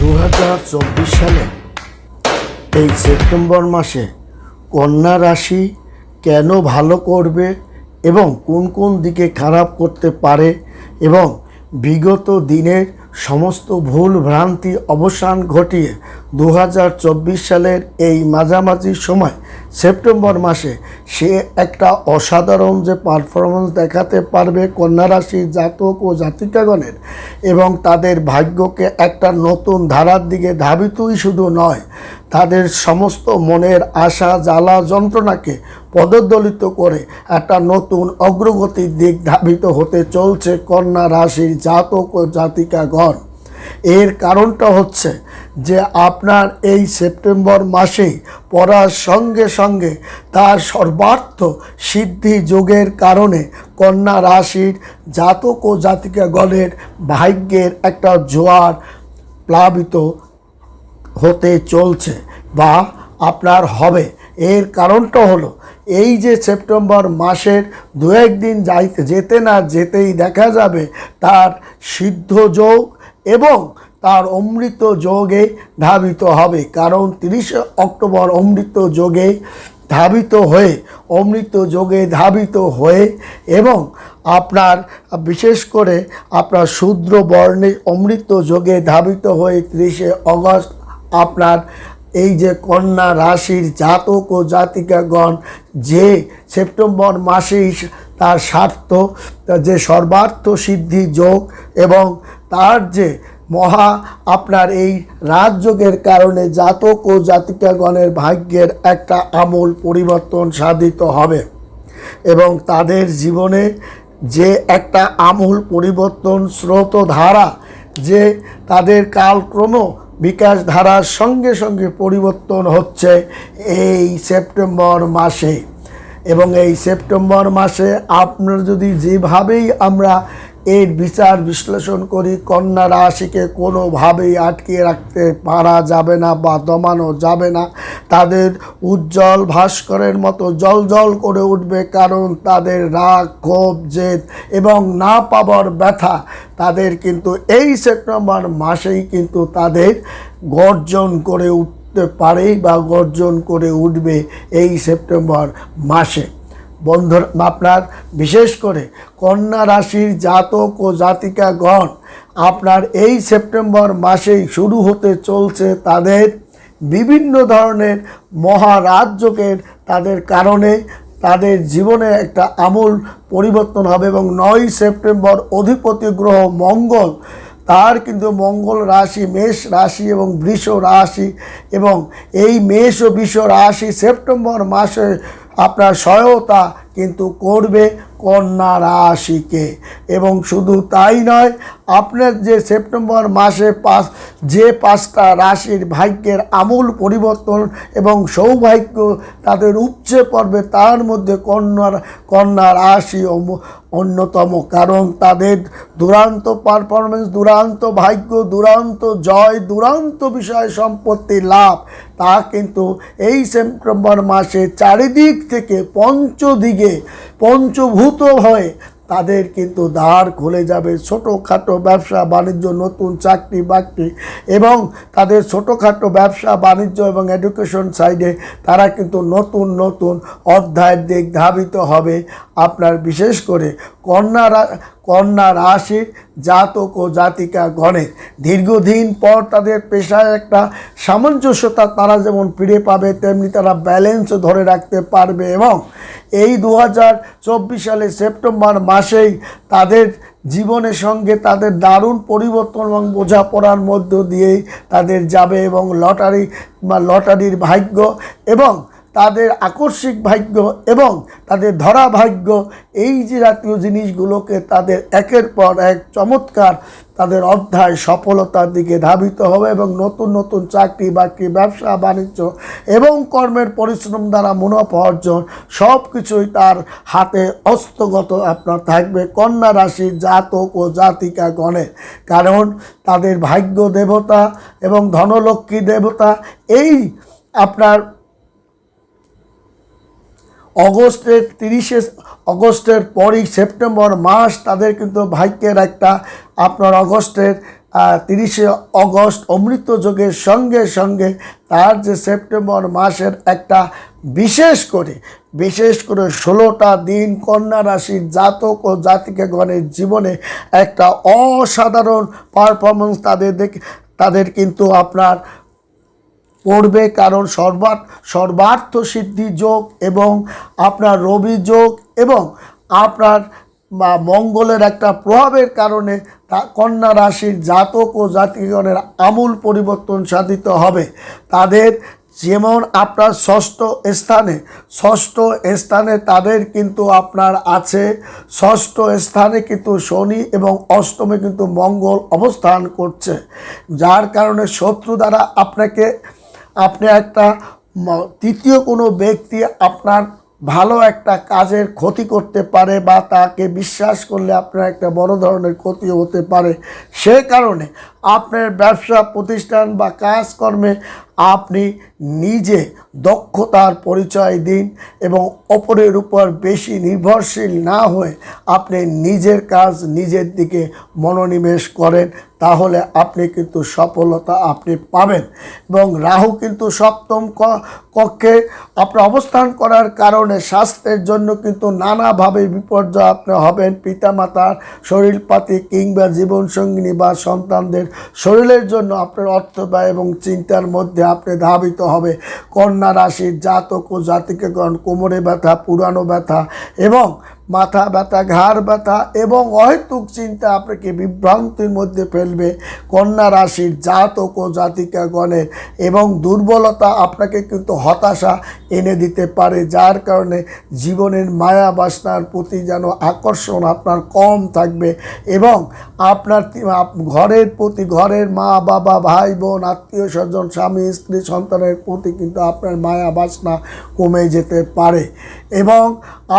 দু হাজার চব্বিশ সালে, এই সেপ্টেম্বর মাসে কন্যা রাশি কেন ভালো করবে এবং কোন কোন দিকে খারাপ করতে পারে এবং বিগত দিনের সমস্ত ভুল ভ্রান্তি অবসান ঘটিয়ে দু হাজার চব্বিশ সালের এই মাঝামাঝি সময় সেপ্টেম্বর মাসে সে একটা অসাধারণ যে পারফরমেন্স দেখাতে পারবে কন্যা রাশির জাতক ও জাতিকাগণের এবং তাদের ভাগ্যকে একটা নতুন ধারার দিকে ধাবিতই শুধু নয়, তাদের সমস্ত মনের আশা, জ্বালা, যন্ত্রণাকে পদদলিত করে একটা নতুন অগ্রগতির দিক ধাবিত হতে চলছে কন্যা রাশির জাতক ও জাতিকাগণ। এর কারণটা হচ্ছে যে আপনার এই সেপ্টেম্বর মাসেই পড়ার সঙ্গে সঙ্গে তার সর্বার্থ সিদ্ধি যোগের কারণে কন্যা রাশির জাতক ও জাতিকাগণের ভাগ্যের একটা জোয়ার প্লাবিত হতে চলছে বা আপনার হবে। এর কারণটা হলো, এই যে সেপ্টেম্বর মাসের দু একদিন যাইতে যেতে না যেতেই দেখা যাবে তার সিদ্ধ যোগ এবং তার অমৃত যোগে ধাবিত হবে। কারণ তিরিশে অক্টোবর অমৃত যোগে ধাবিত হয়ে, অমৃত যোগে ধাবিত হয়ে এবং আপনার, বিশেষ করে আপনার শূদ্র বর্ণে অমৃত যোগে ধাবিত হয়ে তিরিশে অগস্ট আপনার এই যে কন্যা রাশির জাতক ও জাতিকাগণ, যে সেপ্টেম্বর মাসেই তার স্বার্থ যে সর্বার্থ সিদ্ধি যোগ এবং তার যে মহা আপনার এই রাজযোগের কারণে জাতক ও জাতিকাগণের ভাগ্যের একটা আমূল পরিবর্তন সাধিত হবে এবং তাদের জীবনে যে একটা আমূল পরিবর্তন স্রোতধারা যে তাদের কালক্রম বিকাশ ধারার সঙ্গে সঙ্গে পরিবর্তন হচ্ছে এই সেপ্টেম্বর মাসে। এবং এই সেপ্টেম্বর মাসে আপনার যদি যেভাবেই আমরা এর বিচার বিশ্লেষণ করি, কন্যা রাশিকে কোনোভাবেই আটকিয়ে রাখতে পারা যাবে না বা দমানো যাবে না। তাদের উজ্জ্বল ভাস্করের মতো জল জল করে উঠবে কারণ তাদের রাগ, ক্ষোভ, জেদ এবং না পাবার ব্যথা তাদের কিন্তু এই সেপ্টেম্বর মাসেই কিন্তু তাদের গর্জন করে উঠতে পারে বা গর্জন করে উঠবে এই সেপ্টেম্বর মাসে। বন্ধু আপনার, বিশেষ করে কন্যা রাশির জাতক ও জাতিকাগণ, আপনার এই সেপ্টেম্বর মাসেই শুরু হতে চলছে তাদের বিভিন্ন ধরনের মহারাজ্যকের তাদের কারণে তাদের জীবনে একটা আমূল পরিবর্তন হবে এবং নয় সেপ্টেম্বর অধিপতি গ্রহ মঙ্গল, তার কিন্তু মঙ্গল রাশি, মেষ রাশি এবং বৃষ রাশি এবং এই মেষ ও বৃষ রাশি সেপ্টেম্বর মাসে আপনার সহায়তা কিন্তু করবে কন্যা রাশিকে। এবং শুধু তাই নয়, আপনার যে সেপ্টেম্বর মাসে পাঁচ যে পাঁচটা রাশির ভাগ্যের আমূল পরিবর্তন এবং সৌভাগ্য তাদের উপচে পড়বে, তার মধ্যে কন্যার, কন্যা রাশি অন্যতম। কারণ তাদের দুরান্ত পারফরমেন্স দুরান্ত ভাগ্য, দুরান্ত জয়, দুরান্ত বিষয় সম্পত্তি লাভ, তা কিন্তু এই সেপ্টেম্বর মাসে চারিদিক থেকে পঞ্চদিকে পঞ্চভূত হয়ে, তাদের কিন্তু দ্বার খুলে যাবে। ছোটোখাটো ব্যবসা, বাণিজ্য, নতুন চাকরি, বাকরি এবং তাদের ছোটোখাটো ব্যবসা, বাণিজ্য এবং এডুকেশন সাইডে তারা কিন্তু নতুন নতুন অধ্যায়ের দিক ধাবিত হবে। আপনার বিশেষ করে কন্যা রাশির জাতক ও জাতিকা গণে। দীর্ঘদিন পর তাদের পেশায় একটা সামঞ্জস্যতা তারা যেমন ফিরে পাবে, তেমনি তারা ব্যালেন্সও ধরে রাখতে পারবে এবং এই দু হাজার চব্বিশ সালে সেপ্টেম্বর মাসেই তাদের জীবনের সঙ্গে তাদের দারুণ পরিবর্তন এবং বোঝাপড়ার মধ্য দিয়েই তাদের যাবে এবং লটারি, বা লটারির ভাগ্য এবং তাদের আকস্মিক ভাগ্য এবং তাদের ধরা ভাগ্য, এই যে জাতীয় জিনিসগুলোকে তাদের একের পর এক চমৎকার তাদের অধ্যায় সফলতার দিকে ধাবিত হবে এবং নতুন নতুন চাকরি বাকরি, ব্যবসা, বাণিজ্য এবং কর্মের পরিশ্রম দ্বারা মুনাফা অর্জন সব কিছুই তার হাতে হস্তগত আপনার থাকবে কন্যা রাশির জাতক ও জাতিকা গণে কারণ তাদের ভাগ্য দেবতা এবং ধনলক্ষ্মী দেবতা, এই আপনার অগস্টের তিরিশে অগস্টের পরই সেপ্টেম্বর মাস তাদের কিন্তু ভাগ্যের একটা আপনার অগস্টের তিরিশে অগস্ট অমৃত যোগের সঙ্গে সঙ্গে তার যে সেপ্টেম্বর মাসের একটা বিশেষ করে বিশেষ করে ষোলোটা দিন কন্যা রাশির জাতক ও জাতিকাগণের জীবনে একটা অসাধারণ পারফরমেন্স তাদের দেখে, তাদের কিন্তু আপনার পড়বে কারণ সর্বাত সর্বার্থ সিদ্ধি যোগ এবং আপনার রবি যোগ এবং আপনার বা মঙ্গলের একটা প্রভাবের কারণে তা কন্যা রাশির জাতক ও জাতিগণের আমূল পরিবর্তন সাধিত হবে। তাদের যেমন আপনার ষষ্ঠ স্থানে ষষ্ঠ স্থানে তাদের কিন্তু আপনার আছে। ষষ্ঠ স্থানে কিন্তু শনি এবং অষ্টমে কিন্তু মঙ্গল অবস্থান করছে। যার কারণে শত্রু দ্বারা আপনাকে আপনি একটা তৃতীয় কোনো ব্যক্তি আপনার ভালো একটা কাজের ক্ষতি করতে পারে বা তাকে বিশ্বাস করলে আপনার একটা বড় ধরনের ক্ষতি হতে পারে। সে কারণে আপনার ব্যবসা, প্রতিষ্ঠান বা কাজকর্মে আপনি নিজে দক্ষতার পরিচয় দিন এবং অপরের উপর বেশি নির্ভরশীল না হয়ে আপনি নিজের কাজ নিজের দিকে মনোনিবেশ করেন, তাহলে আপনি কিন্তু সফলতা আপনি পাবেন। এবং রাহু কিন্তু সপ্তম কক্ষে আপনার অবস্থান করার কারণে স্বাস্থ্যের জন্য কিন্তু নানাভাবে বিপর্যয় আপনি হবেন। পিতামাতার শরীরপাতি কিংবা জীবনসঙ্গিনী বা সন্তানদের শরীরের জন্য আপনার অর্থ ব্যয় এবং চিন্তার মধ্যে আপনি ধাবিত হবে। কন্যা রাশির জাতক ও জাতিকেগণ কোমরে ব্যথা পুরানো ব্যথা এবং মাথা ব্যথা, ঘাড় ব্যথা এবং অহেতুক চিন্তা আপনাকে বিভ্রান্তির মধ্যে ফেলবে। কন্যা রাশির জাতক ও জাতিকা জাতিকাগণের এবং দুর্বলতা আপনাকে কিন্তু হতাশা এনে দিতে পারে, যার কারণে জীবনের মায়া বাসনার প্রতি যেন আকর্ষণ আপনার কম থাকবে এবং আপনার ঘরের প্রতি, ঘরের মা, বাবা, ভাই, বোন, আত্মীয় স্বজন, স্বামী, স্ত্রী, সন্তানের প্রতি কিন্তু আপনার মায়া বাসনা কমে যেতে পারে এবং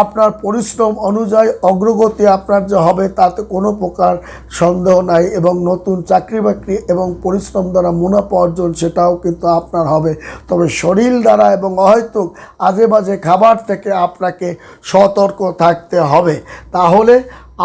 আপনার পরিশ্রম অনুযায়ী অগ্রগতি আপনার যে হবে তাতে কোনো প্রকার সন্দেহ নাই এবং নতুন চাকরি বাকরি এবং পরিশ্রম দ্বারা মুনাফা অর্জন সেটাও কিন্তু আপনার হবে। তবে শরীর দ্বারা এবং অহেতুক আজে বাজে খাবার থেকে আপনাকে সতর্ক থাকতে হবে। তাহলে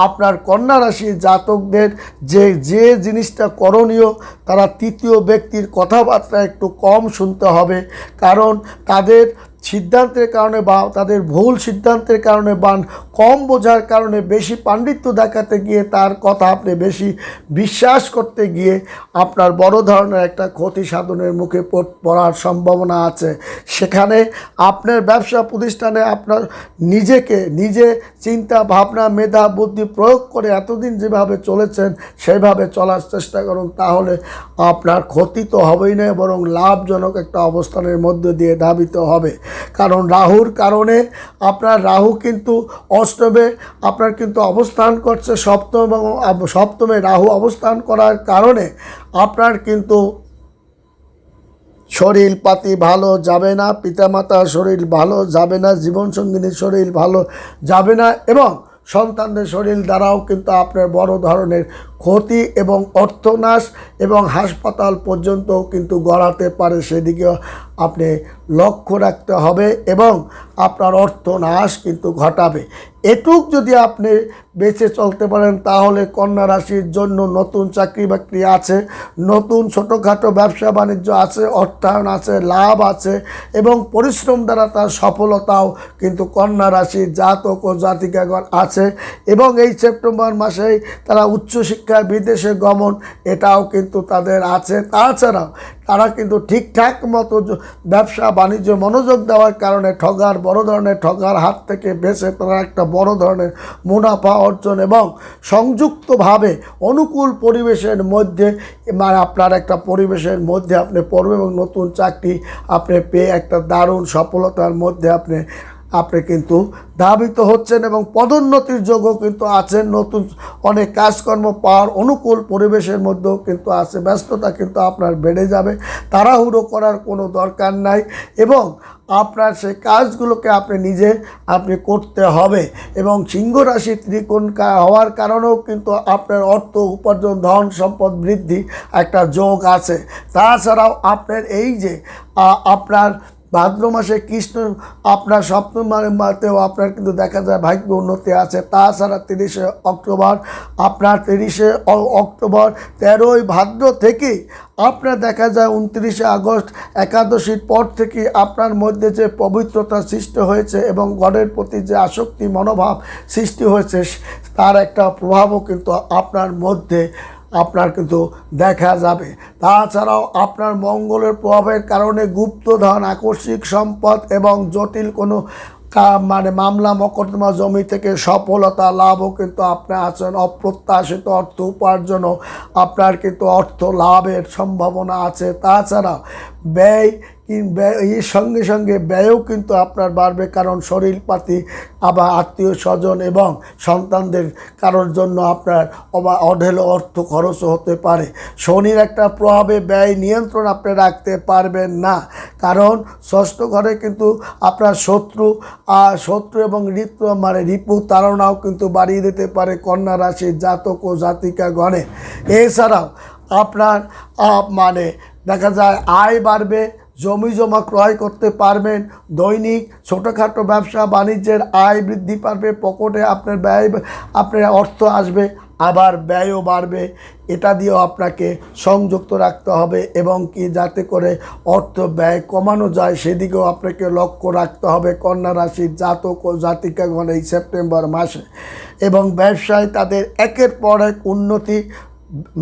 আপনার কন্যা রাশির জাতকদের যে যে জিনিসটা করণীয়, তারা তৃতীয় ব্যক্তির কথাবার্তা একটু কম শুনতে হবে। কারণ তাদের সিদ্ধান্তের কারণে বা তাদের ভুল সিদ্ধান্তের কারণে বা কম বোঝার কারণে বেশি পাণ্ডিত্য দেখাতে গিয়ে তার কথা আপনি বেশি বিশ্বাস করতে গিয়ে আপনার বড় ধরনের একটা ক্ষতি সাধনের মুখে পড়- পড়ার সম্ভাবনা আছে। সেখানে আপনার ব্যবসা প্রতিষ্ঠানে আপনার নিজেকে, নিজে চিন্তা, ভাবনা, মেধা, বুদ্ধি প্রয়োগ করে এতদিন যেভাবে চলেছেন, সেভাবে চলার চেষ্টা করুন, তাহলে আপনার ক্ষতি তো হবেই না, বরং লাভজনক একটা অবস্থানের মধ্যে দিয়ে ধাবিত হবে। কারণ রাহুর কারণে আপনার রাহু কিন্তু অষ্টমে, আপনার কিন্তু অবস্থান করছে সপ্তম এবং সপ্তমে রাহু অবস্থান করার কারণে আপনার কিন্তু শরীর পাতি ভালো যাবে না, পিতামাতার শরীর ভালো যাবে না, জীবনসঙ্গিনীর শরীর ভালো যাবে না এবং সন্তানদের শরীর দ্বারাও কিন্তু আপনার বড় ধরনের ক্ষতি এবং অর্থনাশ এবং হাসপাতাল পর্যন্ত কিন্তু গড়াতে পারে। সেদিকেও আপনি লক্ষ্য রাখতে হবে এবং আপনার অর্থনাশ কিন্তু ঘটাবে। এটুক যদি আপনি বেঁচে চলতে পারেন, তাহলে কন্যা রাশির জন্য নতুন চাকরি বাকরি আছে, নতুন ছোটোখাটো ব্যবসা বাণিজ্য আছে, অর্থায়ন আছে, লাভ আছে, এবং পরিশ্রম দ্বারা তার সফলতাও কিন্তু কন্যা রাশির জাতক ও জাতিকাগণ আছে, এবং এই সেপ্টেম্বর মাসেই তারা উচ্চশিক্ষায় বিদেশে গমন, এটাও কিন্তু তাদের আছে। তাছাড়াও তারা কিন্তু ঠিকঠাক মতো ব্যবসা বাণিজ্য মনোযোগ দেওয়ার কারণে ঠগার, বড় ধরনের ঠগার হাত থেকে বেঁচে তারা একটা বড় ধরনের মুনাফা অর্জন এবং সংযুক্তভাবে অনুকূল পরিবেশের মধ্যে মানে আপনার একটা পরিবেশের মধ্যে আপনি পড়বেন এবং নতুন চাকরি আপনি পেয়ে একটা দারুণ সফলতার মধ্যে আপনি আপনি কিন্তু ধাবিত হচ্ছেন এবং পদোন্নতির যোগও কিন্তু আছেন। নতুন অনেক কাজকর্ম পাওয়ার অনুকূল পরিবেশের মধ্যেও কিন্তু আছে। ব্যস্ততা কিন্তু আপনার বেড়ে যাবে। তাড়াহুড়ো করার কোনো দরকার নাই এবং আপনার সেই কাজগুলোকে আপনি নিজে আপনি করতে হবে এবং সিংহ রাশি ত্রিকোণ হওয়ার কারণেও কিন্তু আপনার অর্থ উপার্জন, ধন সম্পদ বৃদ্ধি একটা যোগ আছে। তাছাড়াও আপনার এই যে আপনার ভাদ্র মাসে কৃষ্ণ আপনার সপ্তম মাতেও আপনার কিন্তু দেখা যায় ভাগ্য উন্নতি আছে। তাছাড়া তিরিশে অক্টোবর, আপনার তিরিশে অক্টোবর, তেরোই ভাদ্র থেকে আপনার দেখা যায় উনত্রিশে আগস্ট, একাদশীর পর থেকে আপনার মধ্যে যে পবিত্রতা সৃষ্টি হয়েছে এবং গডের প্রতি যে আসক্তি, মনোভাব সৃষ্টি হয়েছে, তার একটা প্রভাবও কিন্তু আপনার মধ্যে আপনার কিন্তু দেখা যাবে। তাছাড়াও আপনার মঙ্গলের প্রভাবের কারণে গুপ্তধন, আকস্মিক সম্পদ এবং জটিল কোনো মানে মামলা মকদ্দমা জমি থেকে সফলতা লাভও কিন্তু আপনার আছেন। অপ্রত্যাশিত অর্থ উপার্জনও আপনার কিন্তু অর্থ লাভের সম্ভাবনা আছে। তাছাড়া ব্যয় এর সঙ্গে সঙ্গে ব্যয়ও কিন্তু আপনার বাড়বে, কারণ শরীরপাতি আবার আত্মীয় স্বজন এবং সন্তানদের কারোর জন্য আপনার অবা অঢেল অর্থ খরচও হতে পারে। শনির একটা প্রভাবে ব্যয় নিয়ন্ত্রণ আপনি রাখতে পারবেন না, কারণ ষষ্ঠ ঘরে কিন্তু আপনার শত্রু শত্রু এবং ঋতু মানে রিপু তাড়নাও কিন্তু বাড়িয়ে দিতে পারে কন্যা রাশির জাতক ও জাতিকা গণে এছাড়াও আপনার মানে দেখা যায় আয় বাড়বে জমি জমা ক্রয় করতে পারবেন। দৈনিক ছোটোখাটো ব্যবসা বাণিজ্যের আয় বৃদ্ধি পাবে, পকেটে আপনার ব্যয়, আপনার অর্থ আসবে, আবার ব্যয়ও বাড়বে। এটা দিয়েও আপনাকে সংযুক্ত রাখতে হবে এবং কি যাতে করে অর্থ ব্যয় কমানো যায় সেদিকেও আপনাকে লক্ষ্য রাখতে হবে কন্যা রাশির জাতক ও জাতিকাগণ এই সেপ্টেম্বর মাসে। এবং ব্যবসায় তাদের একের পর এক উন্নতি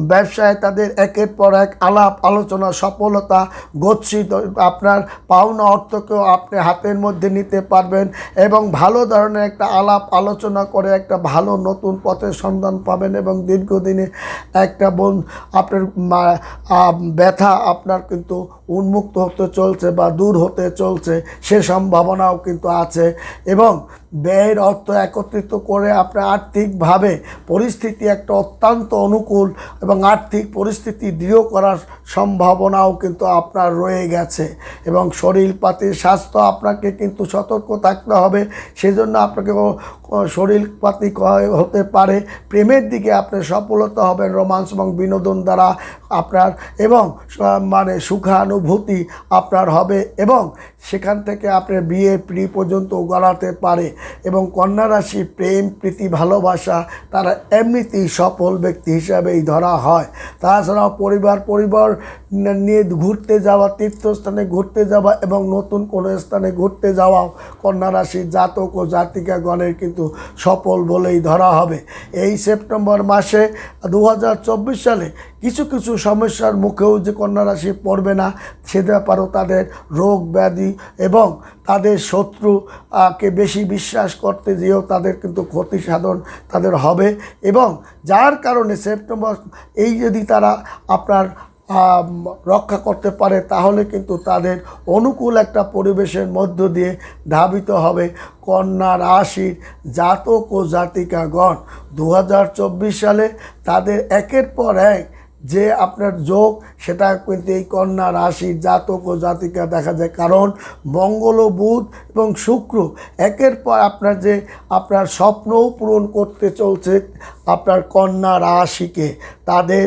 ব্যবসায় তাদের একের পর এক আলাপ, আলোচনা, সফলতা গচ্ছিত। আপনার পাওনা অর্থকেও আপনি হাতের মধ্যে নিতে পারবেন এবং ভালো ধরনের একটা আলাপ, আলোচনা করে একটা ভালো নতুন পথের সন্ধান পাবেন এবং দীর্ঘদিনে একটা বোন আপনার ব্যথা আপনার কিন্তু উন্মুক্ত হতে চলছে বা দূর হতে চলছে, সে সম্ভাবনাও কিন্তু আছে এবং ব্যয়ের অর্থ একত্রিত করে আপনার আর্থিকভাবে পরিস্থিতি একটা অত্যন্ত অনুকূল এবং আর্থিক পরিস্থিতি দৃঢ় করার সম্ভাবনাও কিন্তু আপনার রয়ে গেছে। এবং শরীরপাতির স্বাস্থ্য আপনাকে কিন্তু সতর্ক থাকতে হবে, সেজন্য আপনাকে শরীরপাতি হতে পারে। প্রেমের দিকে আপনি সফলতা হবেন রোমান্স এবং বিনোদন দ্বারা আপনার এবং মানে সুখানুভূতি আপনার হবে এবং সেখান থেকে আপনার বিয়ে প্রি পর্যন্ত গড়াতে পারে। এবং কন্যা রাশি, প্রেম, প্রীতি, ভালোবাসা, তারা এমনিতেই সফল ব্যক্তি হিসাবেই ধরা হয়। তাছাড়াও পরিবার পরিবার নিয়ে ঘুরতে যাওয়া, তীর্থস্থানে ঘুরতে যাওয়া এবং নতুন কোনো স্থানে ঘুরতে যাওয়া কন্যা জাতক ও জাতিকাগণের কিন্তু সফল বলেই ধরা হবে। এই সেপ্টেম্বর মাসে দু হাজার চব্বিশ সালে কিছু কিছু সমস্যার মুখেও যে কন্যা রাশি পড়বে না, সে ব্যাপারেও তাদের রোগ ব্যাধি এবং তাদের শত্রু কে বেশি বিশ্বাস করতে যেও তাদের কিন্তু ক্ষতি সাধন তাদের হবে এবং যার কারণে সেপ্টেম্বর, এই যদি তারা আপনার রক্ষা করতে পারে, তাহলে কিন্তু তাদের অনুকূল একটা পরিবেশের মধ্য দিয়ে ধাবিত হবে কন্যা রাশির জাতক ও জাতিকাগণ। দু হাজার চব্বিশ সালে তাদের একের পর এক যে আপনার যোগ, সেটা কিন্তু এই কন্যা রাশির জাতক ও জাতিকা দেখা যায়। কারণ মঙ্গল বুধ এবং শুক্র একের পর আপনার যে আপনার স্বপ্নও পূরণ করতে চলছে আপনার কন্যা রাশিকে। তাদের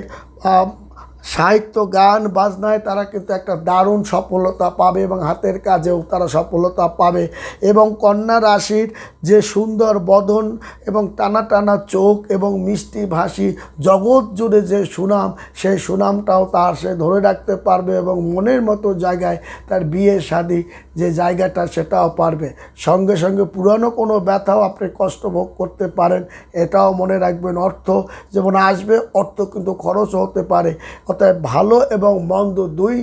সাহিত্য, গান, বাজনায় তারা কিন্তু একটা দারুণ সফলতা পাবে এবং হাতের কাজেও তারা সফলতা পাবে এবং কন্যা রাশির যে সুন্দর বদন এবং টানা টানা চোখ এবং মিষ্টি ভাষী জগৎ জুড়ে যে সুনাম, সেই সুনামটাও তার সে ধরে রাখতে পারবে এবং মনের মতো জায়গায় তার বিয়ে, শাদী যে জায়গাটা সেটাও পারবে। সঙ্গে সঙ্গে পুরানো কোনো ব্যথাও আপনি কষ্ট ভোগ করতে পারেন, এটাও মনে রাখবেন অর্থ যেমন আসবে, অর্থ কিন্তু খরচও হতে পারে। অতএব ভালো এবং মন্দ দুই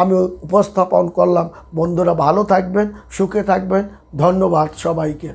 আমি উপস্থাপন করলাম। বন্ধুরা ভালো থাকবেন, সুখে থাকবেন। ধন্যবাদ সবাইকে।